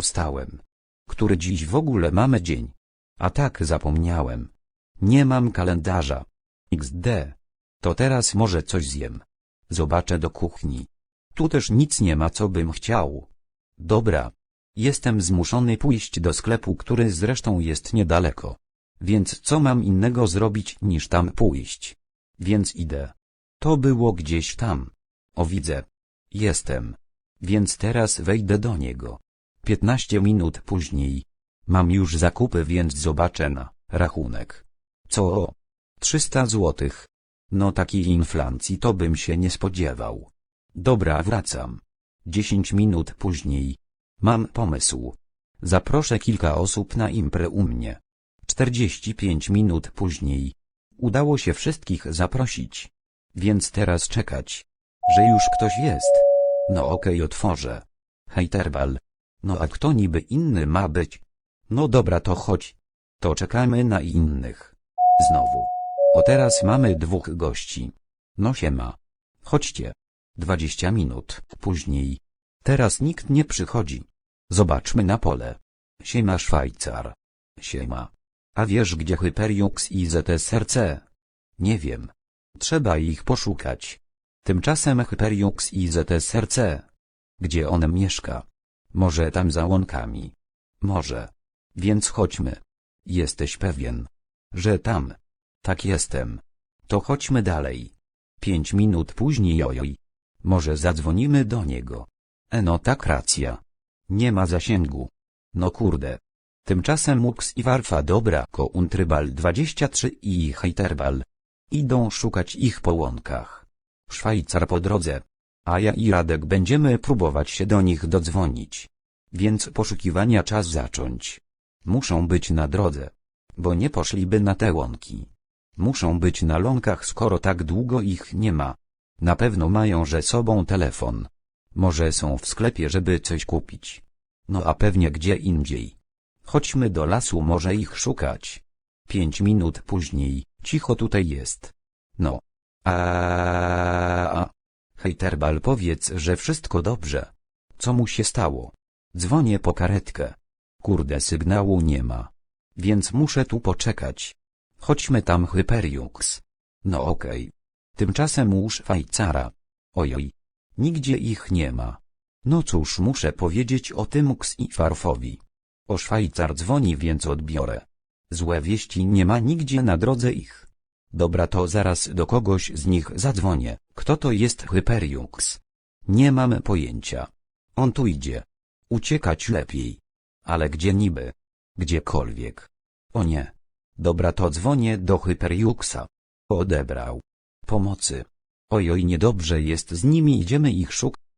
wstałem. Który dziś w ogóle mamy dzień? A tak zapomniałem. Nie mam kalendarza. XD. To teraz może coś zjem. Zobaczę do kuchni. Tu też nic nie ma co bym chciał. Dobra. Jestem zmuszony pójść do sklepu, który zresztą jest niedaleko. Więc co mam innego zrobić niż tam pójść? Więc idę. To było gdzieś tam. O widzę. Jestem. Więc teraz wejdę do niego. 15 minut później. Mam już zakupy, więc zobaczę na rachunek. Co? 300 złotych. No takiej inflacji to bym się nie spodziewał. Dobra, wracam. 10 minut później. Mam pomysł. Zaproszę kilka osób na imprę u mnie. 45 minut później. Udało się wszystkich zaprosić. Więc teraz czekać. Że już ktoś jest. No okej, otworzę. Hejterbal. No a kto niby inny ma być? No dobra, to chodź. To czekamy na innych. Znowu. O teraz mamy dwóch gości. No siema. Chodźcie. 20 minut później. Teraz nikt nie przychodzi. Zobaczmy na pole. Siema Szwajcar. Siema. A wiesz gdzie Hyperiux i ZSRC? Nie wiem. Trzeba ich poszukać. Tymczasem Hyperiux i ZSRC. Gdzie on mieszka? Może tam za łąkami. Może. Więc chodźmy. Jesteś pewien, że tam. Tak jestem. To chodźmy dalej. Pięć minut później ojoj. Może zadzwonimy do niego. Eno tak racja. Nie ma zasięgu. No kurde. Tymczasem Mux i Warfa dobra ko Untrybal 23 i Heiterbal. Idą szukać ich po łąkach. Szwajcar po drodze. A ja i Radek będziemy próbować się do nich dodzwonić. Więc poszukiwania czas zacząć. Muszą być na drodze. Bo nie poszliby na te łąki. Muszą być na ląkach skoro tak długo ich nie ma. Na pewno mają że sobą telefon. Może są w sklepie żeby coś kupić. No a pewnie gdzie indziej. Chodźmy do lasu może ich szukać. Pięć minut później, cicho tutaj jest. No. A Hejterbal powiedz, że wszystko dobrze. Co mu się stało? Dzwonię po karetkę. Kurde sygnału nie ma. Więc muszę tu poczekać. Chodźmy tam Hyperiux. No okej. Tymczasem u Szwajcara. Ojoj. Nigdzie ich nie ma. No cóż muszę powiedzieć o tym Ux i Farfowi. O Szwajcar dzwoni więc odbiorę. Złe wieści nie ma nigdzie na drodze ich. Dobra to zaraz do kogoś z nich zadzwonię. Kto to jest Hyperiux? Nie mam pojęcia. On tu idzie. Uciekać lepiej. Ale gdzie niby? Gdziekolwiek. O nie. Dobra to dzwonię do Hyperiuxa. Odebrał. Pomocy. Ojoj niedobrze jest z nimi idziemy ich szukać.